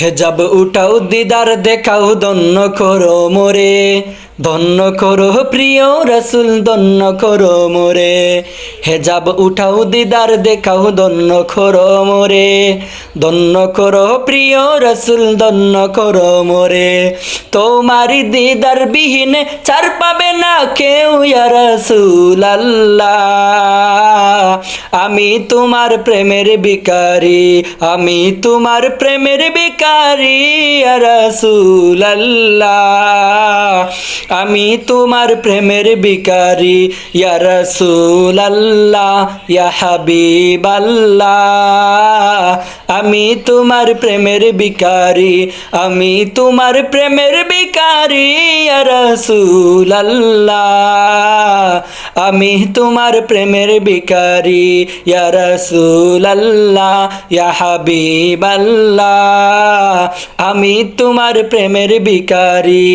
হেজাব উঠাও দিদার, দেখাও দন্য করো মোরে। ধন্য করো প্রিয় রসুল দন্য করো মোরে। হেজাব উঠাও দিদার, দেখাও দন্য করো মোরে। দন্য করো প্রিয় রসুল দন্য করো মোরে। তোমারি দিদার বিহীনে চার পাবে না কেউ রসুল আল্লাহ আমি তোমার প্রেমের বিকারি আমি তোমার প্রেমের বিকারি ইয়া রাসূল আল্লাহ আমি তোমার প্রেমের বিকারি ইয়া রাসূল আল্লাহ ইয়া হাবিব আল্লাহ আমি তোমার প্রেমের বিকারি আমি তোমার প্রেমের বিকারি ইয়া রাসূল আল্লাহ আমি তোমার প্রেমের বিকারি ইয়া রসুল আল্লাহ ইয়া হাবিব আমি তোমার প্রেমের বিকারি